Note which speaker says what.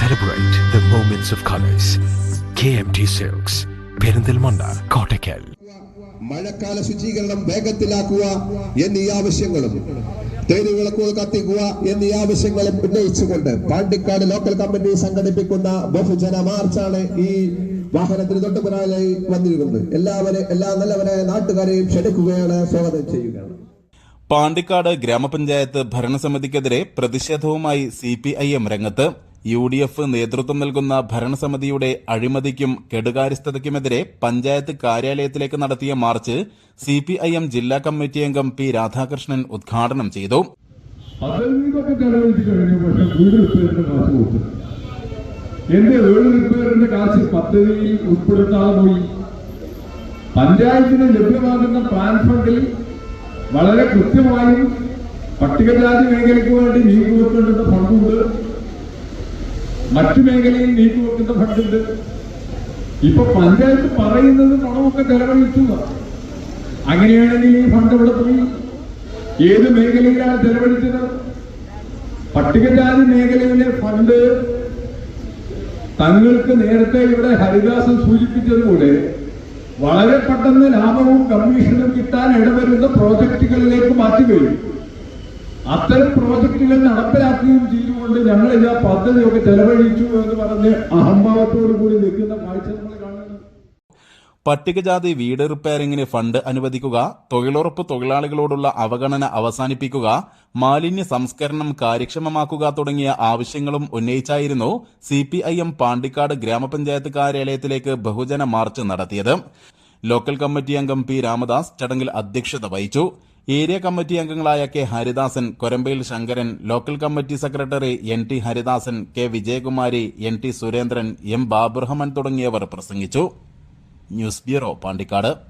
Speaker 1: Celebrate the moments of colors. KMT silks Perinthalmanna Kottakkal
Speaker 2: മഴക്കാല ശുചീകരണം വേഗത്തിലാക്കുക എന്നീ ആവശ്യങ്ങളും. തെരുവിളക്കുകൾ കത്തിക്കുക എന്നീ ആവശ്യങ്ങളും ഉന്നയിച്ചുകൊണ്ട് പാണ്ടിക്കാട് ലോക്കൽ കമ്മിറ്റി സംഘടിപ്പിക്കുന്ന ബഹുജന മാർച്ചാണ് ഈ വാഹനത്തിന് തൊട്ടുപിറാലായി വന്നിരിക്കുന്നത്. എല്ലാവരെ എല്ലാ നല്ലവരായ നാട്ടുകാരെയും ക്ഷണിക്കുകയാണ് സ്വാഗതം ചെയ്യുകയാണ്.
Speaker 3: പാണ്ടിക്കാട് ഗ്രാമപഞ്ചായത്ത് ഭരണസമിതിക്കെതിരെ പ്രതിഷേധവുമായി സി പി ഐ എം രംഗത്ത് യു ഡി എഫ് നേതൃത്വം നൽകുന്ന ഭരണസമിതിയുടെ അഴിമതിക്കും കെടുകാര്യസ്ഥതയ്ക്കുമെതിരെ പഞ്ചായത്ത് കാര്യാലയത്തിലേക്ക് നടത്തിയ march C P I M ജില്ലാ കമ്മിറ്റി അംഗം പി രാധാകൃഷ്ണൻ ഉദ്ഘാടനം ചെയ്തു.
Speaker 4: എന്റെ വീട് റിപ്പയറിന്റെ കാശ് പദ്ധതിയിൽ ഉൾപ്പെടുത്താതെ പോയി. പഞ്ചായത്തിന് ലഭ്യമാകുന്ന പ്ലാൻ ഫണ്ടിൽ വളരെ കൃത്യമായും പട്ടികജാതി മേഖലയ്ക്ക് വേണ്ടി നീക്കിവെക്കേണ്ടുന്ന മറ്റു മേഖലയിൽ നീക്കിവെക്കുന്ന ഫണ്ടുണ്ട്. ഇപ്പൊ പഞ്ചായത്ത് പറയുന്നത് പണമൊക്കെ ചെലവഴിച്ചു അങ്ങനെയാണെങ്കിൽ ഈ ഫണ്ട് ഇവിടെ പോയി. ഏത് മേഖലയിലാണ് ചെലവഴിച്ചത്? പട്ടികജാതി മേഖലയിലെ ഫണ്ട് തങ്ങൾക്ക് നേരത്തെ ഇവിടെ ഹരിദാസൻ സൂചിപ്പിച്ചതുപോലെ വളരെ പെട്ടെന്ന് ലാഭവും കമ്മീഷനും കിട്ടാൻ ഇടവരുന്ന പ്രോജക്റ്റുകളിലേക്ക് മാറ്റുകയും അത്തരം പ്രോജക്റ്റുകൾ നടപ്പിലാക്കുകയും ചെയ്തുകൊണ്ട് ഞങ്ങൾ ഇതാ പദ്ധതിയൊക്കെ ചെലവഴിച്ചു എന്ന് പറഞ്ഞ് അഹംഭാവത്തോടു കൂടി നിൽക്കുന്ന കാഴ്ച നമ്മൾ കാണുന്നു.
Speaker 3: പട്ടികജാതി വീട് റിപ്പയറിംഗിന് ഫണ്ട് അനുവദിക്കുക തൊഴിലുറപ്പ് തൊഴിലാളികളോടുള്ള അവഗണന അവസാനിപ്പിക്കുക മാലിന്യ സംസ്കരണം കാര്യക്ഷമമാക്കുക തുടങ്ങിയ ആവശ്യങ്ങളും ഉന്നയിച്ചായിരുന്നു C P I M Pandikkad ഗ്രാമപഞ്ചായത്ത് കാര്യാലയത്തിലേക്ക് ബഹുജന മാർച്ച് നടത്തിയത്. ലോക്കൽ കമ്മിറ്റി അംഗം പി രാമദാസ് ചടങ്ങിൽ അധ്യക്ഷത വഹിച്ചു. ഏരിയ കമ്മിറ്റി അംഗങ്ങളായ K Haridasan Korambayil Sankaran local committee secretary N T Haridasan K Vijayakumari N T Surendran M Baburahman തുടങ്ങിയവർ പ്രസംഗിച്ചു. News bureau Pandikkad.